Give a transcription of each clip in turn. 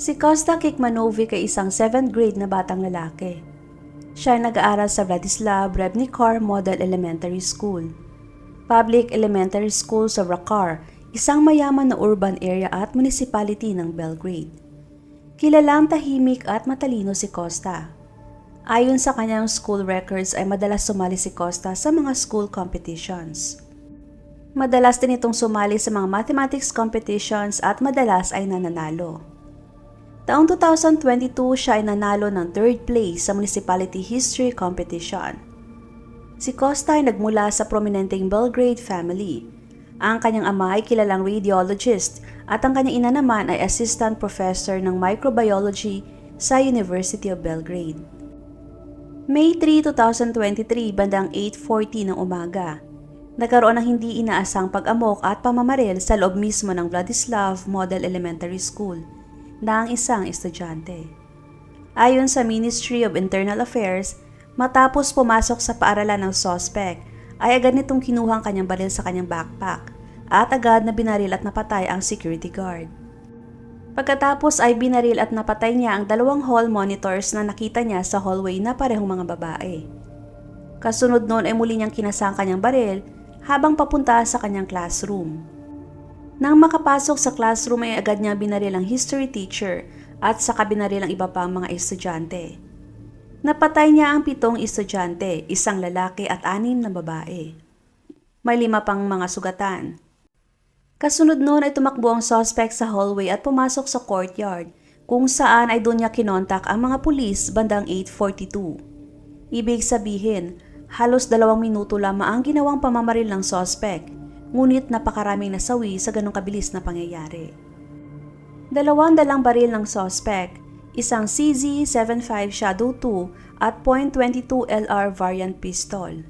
Si Costa Kikmanovic ay isang 7th grade na batang lalaki. Siya ay nag-aaral sa Vladislav Rebnikar Model Elementary School. Public Elementary School sa Rakar, isang mayaman na urban area at municipality ng Belgrade. Kilalang tahimik at matalino si Costa. Ayon sa kanyang school records ay madalas sumali si Costa sa mga school competitions. Madalas din itong sumali sa mga mathematics competitions at madalas ay nananalo. Taong 2022 siya ay nanalo ng third place sa Municipality History Competition. Si Costa ay nagmula sa prominenteng Belgrade family. Ang kanyang ama ay kilalang radiologist at ang kanyang ina naman ay assistant professor ng microbiology sa University of Belgrade. May 3, 2023, bandang 8.40 ng umaga, nagkaroon ng hindi inaasang pag-amok at pamamaril sa loob mismo ng Vladislav Model Elementary School na ang isang estudyante. Ayon sa Ministry of Internal Affairs, matapos pumasok sa paaralan ng suspect, ay agad nitong kinuhang kanyang baril sa kanyang backpack at agad na binaril at napatay ang security guard. Pagkatapos ay binaril at napatay niya ang dalawang hall monitors na nakita niya sa hallway na parehong mga babae. Kasunod noon ay muli niyang kinasang kanyang baril habang papunta sa kanyang classroom. Nang makapasok sa classroom ay agad niya binaril ang history teacher at saka binaril ang iba pang mga estudyante. Napatay niya ang pitong estudyante, isang lalaki at anim na babae. May lima pang mga sugatan. Kasunod noon ay tumakbo ang suspect sa hallway at pumasok sa courtyard kung saan ay doon niya kinontak ang mga pulis bandang 8.42. Ibig sabihin, halos dalawang minuto lamang ang ginawang pamamaril ng suspect, ngunit napakaraming nasawi sa ganong kabilis na pangyayari. Dalawang dalang baril ng suspect, isang CZ75 Shadow 2 at .22 LR variant pistol.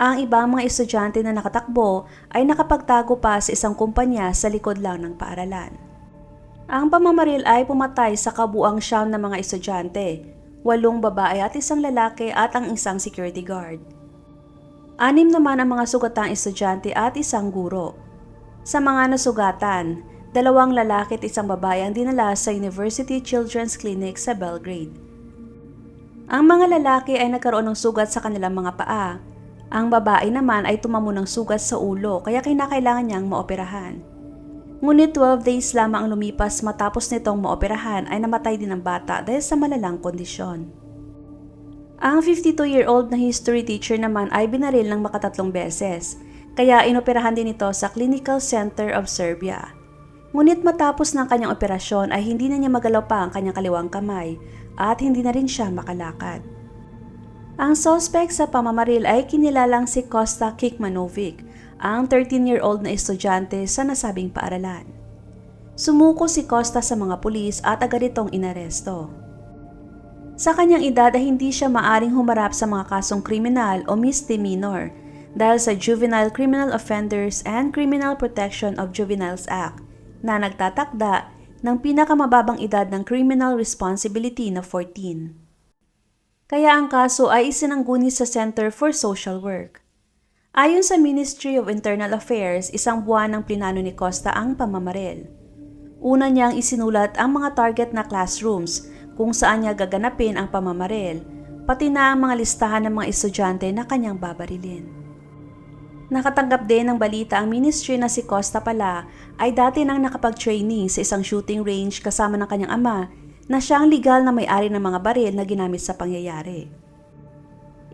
Ang ibang mga estudyante na nakatakbo ay nakapagtago pa sa isang kumpanya sa likod lang ng paaralan. Ang pamamaril ay pumatay sa kabuang siyam na mga estudyante, walong babae at isang lalaki at ang isang security guard. Anim naman ang mga sugatang estudyante at isang guro. Sa mga nasugatan, dalawang lalaki at isang babae ang dinala sa University Children's Clinic sa Belgrade. Ang mga lalaki ay nagkaroon ng sugat sa kanilang mga paa ang babae naman ay tumamo ng sugat sa ulo kaya kinakailangan niyang maoperahan. Ngunit 12 days lamang ang lumipas matapos nitong maoperahan ay namatay din ang bata dahil sa malalang kondisyon. Ang 52-year-old na history teacher naman ay binaril ng makatatlong beses, kaya inoperahan din ito sa Clinical Center of Serbia. Ngunit matapos ng kanyang operasyon ay hindi na niya magalaw pa ang kanyang kaliwang kamay at hindi na rin siya makalakad. Ang suspect sa pamamaril ay kinilalang si Costa Kikmanovic, ang 13-year-old na estudyante sa nasabing paaralan. Sumuko si Costa sa mga pulis at agad itong inaresto. Sa kanyang edad ay hindi siya maaring humarap sa mga kasong kriminal o misdemeanor dahil sa Juvenile Criminal Offenders and Criminal Protection of Juveniles Act na nagtatakda ng pinakamababang edad ng criminal responsibility na 14 kaya ang kaso ay isinangguni sa Center for Social Work. Ayon sa Ministry of Internal Affairs, isang buwan ng plinano ni Costa ang pamamaril. Una niyang isinulat ang mga target na classrooms kung saan niya gaganapin ang pamamaril, pati na ang mga listahan ng mga estudyante na kanyang babarilin. Nakatanggap din ng balita ang ministry na si Costa pala ay dati nang nakapag-training sa isang shooting range kasama ng kanyang ama na siya ang legal na may-ari ng mga baril na ginamit sa pangyayari.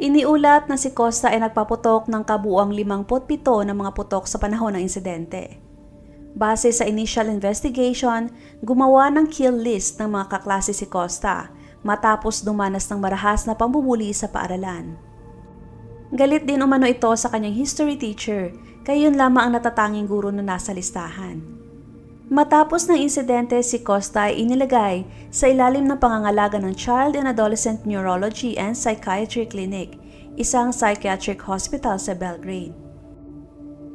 Iniulat na si Costa ay nagpaputok ng kabuuang 57 ng mga putok sa panahon ng insidente. Base sa initial investigation, gumawa ng kill list ng mga kaklase si Costa matapos dumanas ng marahas na pambubuli sa paaralan. Galit din umano ito sa kanyang history teacher, kaya yun lamang ang natatanging guro na nasa listahan. Matapos ng insidente, si Costa ay inilagay sa ilalim ng pangangalaga ng Child and Adolescent Neurology and Psychiatry Clinic, isang psychiatric hospital sa Belgrade.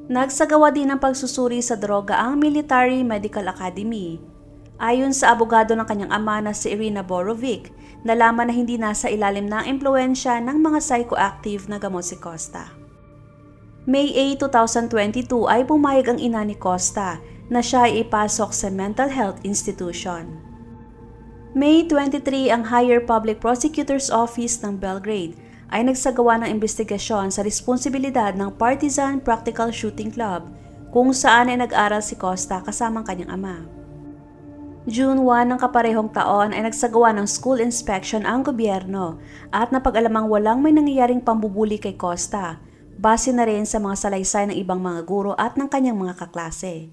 Nagsagawa din ng pagsusuri sa droga ang Military Medical Academy. Ayon sa abogado ng kanyang ama na si Irina Borovic, nalaman na hindi nasa ilalim ng impluensya ng mga psychoactive na gamot si Costa. May 8, 2022 ay pumayag ang ina ni Costa na siya ay ipasok sa mental health institution. May 23 ang Higher Public Prosecutor's Office ng Belgrade ay nagsagawa ng investigasyon sa responsibilidad ng Partizan Practical Shooting Club kung saan ay nag-aral si Costa kasamang kanyang ama. June 1 ng kaparehong taon ay nagsagawa ng school inspection ang gobyerno at napag-alamang walang may nangyayaring pambubuli kay Costa, base na rin sa mga salaysay ng ibang mga guro at ng kanyang mga kaklase.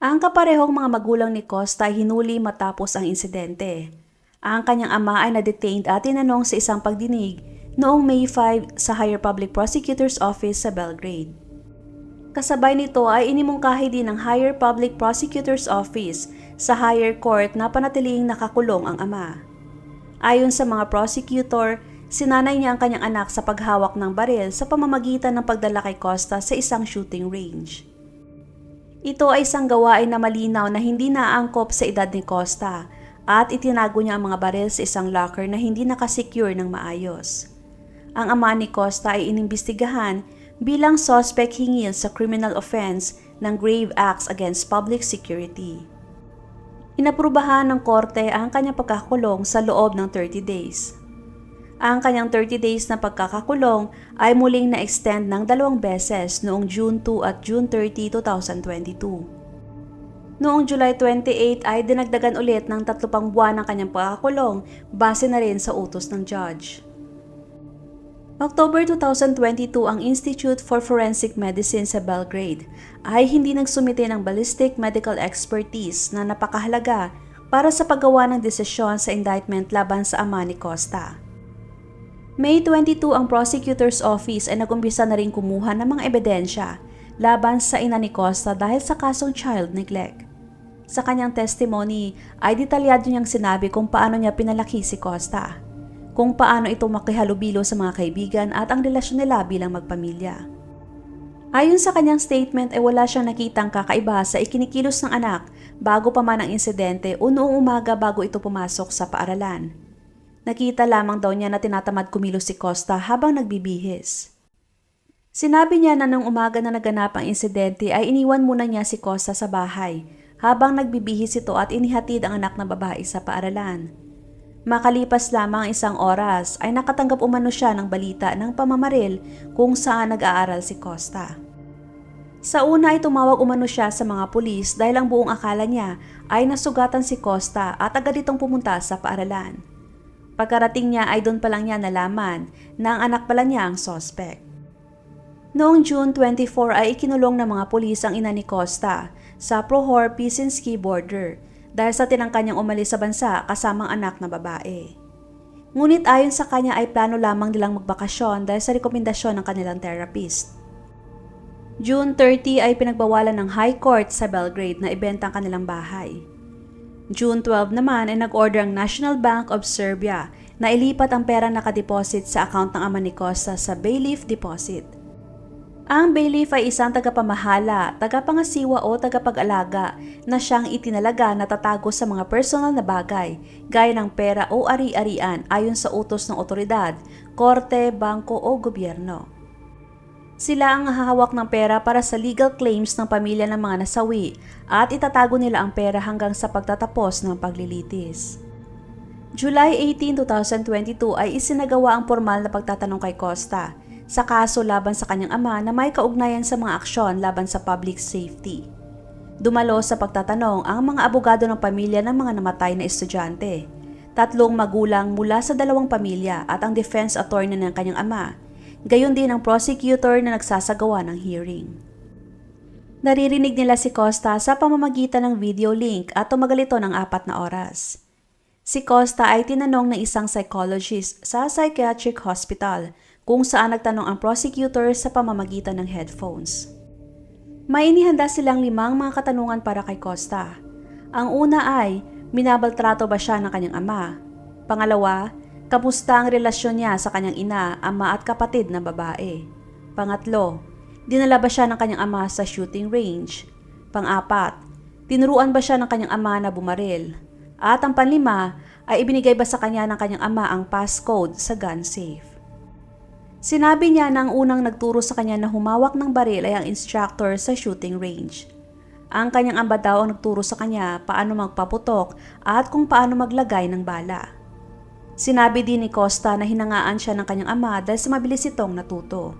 Ang kaparehong mga magulang ni Costa ay hinuli matapos ang insidente. Ang kanyang ama ay na-detained at tinanong sa isang pagdinig noong May 5 sa Higher Public Prosecutor's Office sa Belgrade. Kasabay nito ay inimungkahi din ng Higher Public Prosecutor's Office sa Higher Court na panatiling nakakulong ang ama. Ayon sa mga prosecutor, sinanay niya ang kanyang anak sa paghawak ng baril sa pamamagitan ng pagdala kay Costa sa isang shooting range. Ito ay isang gawain na malinaw na hindi naangkop sa edad ni Costa at itinago niya ang mga baril sa isang locker na hindi nakasecure ng maayos. Ang ama ni Costa ay inimbestigahan bilang suspect hingil sa criminal offense ng grave acts against public security. Inaprubahan ng korte ang kanyang pagkakulong sa loob ng 30 days. Ang kanyang 30 days na pagkakakulong ay muling na-extend ng dalawang beses noong June 2 at June 30, 2022. Noong July 28 ay dinagdagan ulit ng tatlo pang buwan ang kanyang pagkakakulong base na rin sa utos ng judge. October 2022 ang Institute for Forensic Medicine sa Belgrade ay hindi nagsumite ng ballistic medical expertise na napakahalaga para sa paggawa ng desisyon sa indictment laban sa ama ni Costa. May 22 ang prosecutor's office ay nagumpisa na rin kumuha ng mga ebidensya laban sa ina ni Costa dahil sa kasong child neglect. Sa kanyang testimony ay detalyado niyang sinabi kung paano niya pinalaki si Costa kung paano ito makihalubilo sa mga kaibigan at ang relasyon nila bilang magpamilya. Ayon sa kanyang statement ay wala siyang nakitang kakaiba sa ikinikilos ng anak bago pa man ang insidente o noong umaga bago ito pumasok sa paaralan. Nakita lamang daw niya na tinatamad kumilos si Costa habang nagbibihis. Sinabi niya na nung umaga na naganap ang insidente ay iniwan muna niya si Costa sa bahay habang nagbibihis ito at inihatid ang anak na babae sa paaralan. Makalipas lamang isang oras ay nakatanggap umano siya ng balita ng pamamaril kung saan nag-aaral si Costa. Sa una ay tumawag umano siya sa mga pulis dahil ang buong akala niya ay nasugatan si Costa at agad itong pumunta sa paaralan. Pagkarating niya ay doon pa lang niya nalaman na ang anak pala niya ang sospek. Noong June 24 ay ikinulong ng mga pulis ang ina ni Costa sa Prohor-Pisinski border dahil sa tinangka niyang umalis sa bansa kasamang anak na babae. Ngunit ayon sa kanya ay plano lamang nilang magbakasyon dahil sa rekomendasyon ng kanilang therapist. June 30 ay pinagbawalan ng High Court sa Belgrade na ibenta ang kanilang bahay. June 12 naman ay nag-order ang National Bank of Serbia na ilipat ang pera nakadeposit sa account ng ama ni Costa sa Bayleaf Deposit. Ang bailiff ay isang tagapamahala, tagapangasiwa o tagapag-alaga na siyang itinalaga na tatago sa mga personal na bagay gaya ng pera o ari-arian ayon sa utos ng otoridad, korte, bangko o gobyerno. Sila ang hahawak ng pera para sa legal claims ng pamilya ng mga nasawi at itatago nila ang pera hanggang sa pagtatapos ng paglilitis. July 18, 2022 ay isinagawa ang formal na pagtatanong kay Costa sa kaso laban sa kanyang ama na may kaugnayan sa mga aksyon laban sa public safety. Dumalo sa pagtatanong ang mga abogado ng pamilya ng mga namatay na estudyante, tatlong magulang mula sa dalawang pamilya at ang defense attorney ng kanyang ama, gayon din ang prosecutor na nagsasagawa ng hearing. Naririnig nila si Costa sa pamamagitan ng video link at tumagal ito ng apat na oras. Si Costa ay tinanong ng isang psychologist sa psychiatric hospital kung saan nagtanong ang prosecutor sa pamamagitan ng headphones. May inihanda silang limang mga katanungan para kay Costa. Ang una ay, minabaltrato ba siya ng kanyang ama? Pangalawa, kamusta ang relasyon niya sa kanyang ina, ama at kapatid na babae? Pangatlo, dinala ba siya ng kanyang ama sa shooting range? Pangapat, tinuruan ba siya ng kanyang ama na bumaril? At ang panlima, ay ibinigay ba sa kanya ng kanyang ama ang passcode sa gun safe? Sinabi niya na ang unang nagturo sa kanya na humawak ng baril ay ang instructor sa shooting range. Ang kanyang amba daw ang nagturo sa kanya paano magpaputok at kung paano maglagay ng bala. Sinabi din ni Costa na hinangaan siya ng kanyang ama dahil sa mabilis itong natuto.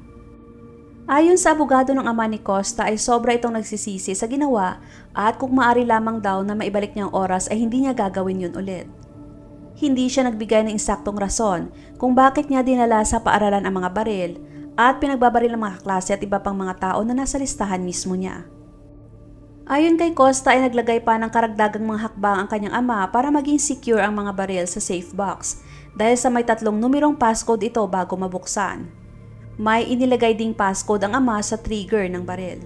Ayon sa abogado ng ama ni Costa ay sobra itong nagsisisi sa ginawa at kung maari lamang daw na maibalik niya ang oras ay hindi niya gagawin yun ulit. Hindi siya nagbigay ng insaktong rason kung bakit niya dinala sa paaralan ang mga baril at pinagbabaril ng mga klase at iba pang mga tao na nasa listahan mismo niya. Ayon kay Costa ay naglagay pa ng karagdagang mga hakbang ang kanyang ama para maging secure ang mga baril sa safe box dahil sa may tatlong numerong passcode ito bago mabuksan. May inilagay ding passcode ang ama sa trigger ng baril.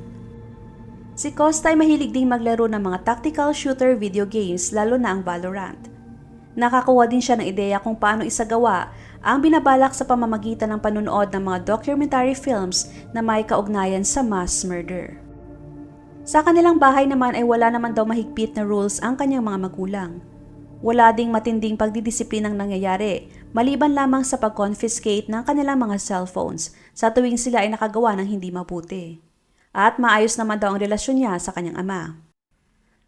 Si Costa ay mahilig ding maglaro ng mga tactical shooter video games lalo na ang Valorant. Nakakuha din siya ng ideya kung paano isagawa ang binabalak sa pamamagitan ng panunood ng mga documentary films na may kaugnayan sa mass murder. Sa kanilang bahay naman ay wala naman daw mahigpit na rules ang kanyang mga magulang. Wala ding matinding pagdidisiplinang nangyayari, maliban lamang sa pag-confiscate ng kanilang mga cellphones sa tuwing sila ay nakagawa ng hindi mabuti. At maayos naman daw ang relasyon niya sa kanyang ama.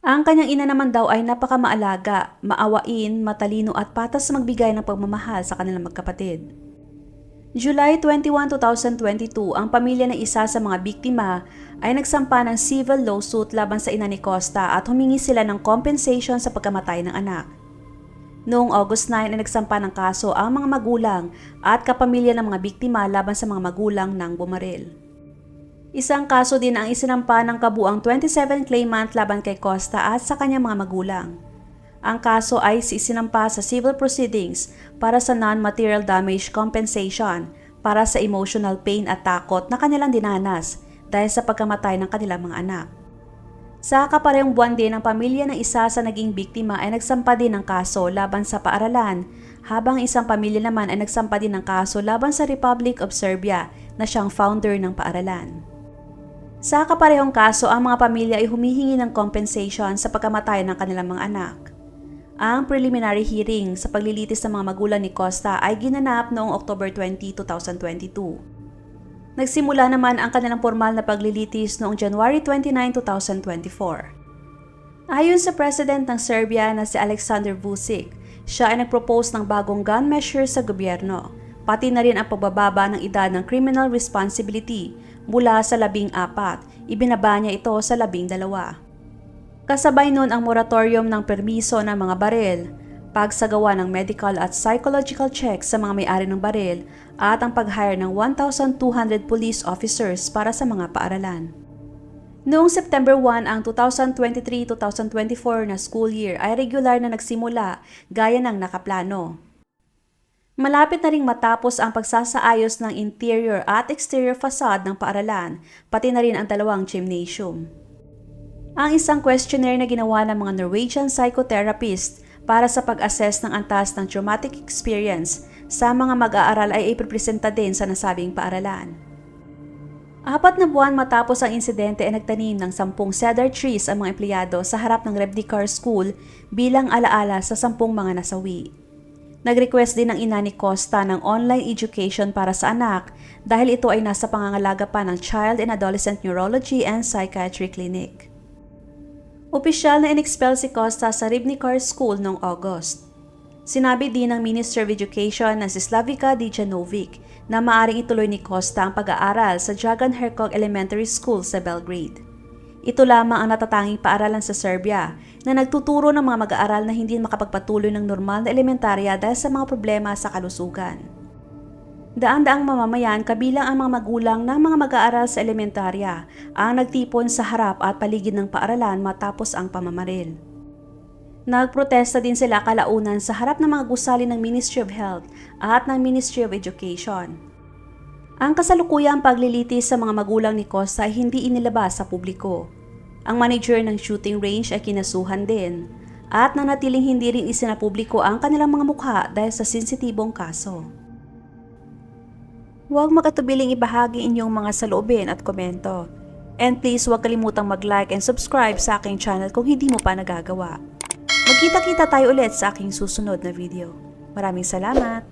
Ang kanyang ina naman daw ay napakamaalaga, maawain, matalino at patas magbigay ng pagmamahal sa kanilang magkapatid. July 21, 2022, ang pamilya ng isa sa mga biktima ay nagsampa ng civil lawsuit laban sa ina ni Costa at humingi sila ng compensation sa pagkamatay ng anak. Noong August 9 ay nagsampa ng kaso ang mga magulang at kapamilya ng mga biktima laban sa mga magulang ng bumaril. Isang kaso din ang isinampa ng kabuang 27 claimant laban kay Costa at sa kanyang mga magulang. Ang kaso ay isinampa sa civil proceedings para sa non-material damage compensation para sa emotional pain at takot na kanilang dinanas dahil sa pagkamatay ng kanilang mga anak. Sa kaparehong buwan din ang pamilya ng isa sa naging biktima ay nagsampa din ng kaso laban sa paaralan habang isang pamilya naman ay nagsampa din ng kaso laban sa Republic of Serbia na siyang founder ng paaralan. Sa kaparehong kaso, ang mga pamilya ay humihingi ng compensation sa pagkamatay ng kanilang mga anak. Ang preliminary hearing sa paglilitis ng mga magulang ni Costa ay ginanap noong October 20, 2022. Nagsimula naman ang kanilang formal na paglilitis noong January 29, 2024. Ayon sa President ng Serbia na si Alexander Vucic, siya ay nagpropose ng bagong gun measures sa gobyerno, pati na rin ang pagbababa ng edad ng criminal responsibility mula sa labing apat, ibinaba niya ito sa labing dalawa. Kasabay nun ang moratorium ng permiso ng mga baril, pagsagawa ng medical at psychological checks sa mga may-ari ng baril at ang pag-hire ng 1,200 police officers para sa mga paaralan. Noong September 1 ang 2023-2024 na school year ay regular na nagsimula gaya ng nakaplano. Malapit na ring matapos ang pagsasaayos ng interior at exterior facade ng paaralan, pati na rin ang dalawang gymnasium. Ang isang questionnaire na ginawa ng mga Norwegian psychotherapist para sa pag-assess ng antas ng traumatic experience sa mga mag-aaral ay ipipresenta din sa nasabing paaralan. Apat na buwan matapos ang insidente ay nagtanim ng sampung cedar trees ang mga empleyado sa harap ng Rebdikar School bilang alaala sa sampung mga nasawi. Nag-request din ang ina ni Costa ng online education para sa anak dahil ito ay nasa pangangalaga pa ng Child and Adolescent Neurology and Psychiatry Clinic. Opisyal na inexpel si Costa sa Ribnikar School noong August. Sinabi din ng Minister of Education na si Slavica Dijanovic na maaring ituloy ni Costa ang pag-aaral sa Dragan Hercog Elementary School sa Belgrade. Ito lamang ang natatanging paaralan sa Serbia na nagtuturo ng mga mag-aaral na hindi makapagpatuloy ng normal na elementarya dahil sa mga problema sa kalusugan. Daan-daang mamamayan kabilang ang mga magulang ng mga mag-aaral sa elementarya ang nagtipon sa harap at paligid ng paaralan matapos ang pamamaril. Nagprotesta din sila kalaunan sa harap ng mga gusali ng Ministry of Health at ng Ministry of Education. Ang kasalukuyang paglilitis sa mga magulang ni Costa ay hindi inilabas sa publiko. Ang manager ng shooting range ay kinasuhan din at nanatiling hindi rin isinapubliko ang kanilang mga mukha dahil sa sensitibong kaso. Huwag makatubiling ibahagi inyong mga saloobin at komento. And please huwag kalimutang mag-like and subscribe sa aking channel kung hindi mo pa nagagawa. Magkita-kita tayo ulit sa aking susunod na video. Maraming salamat!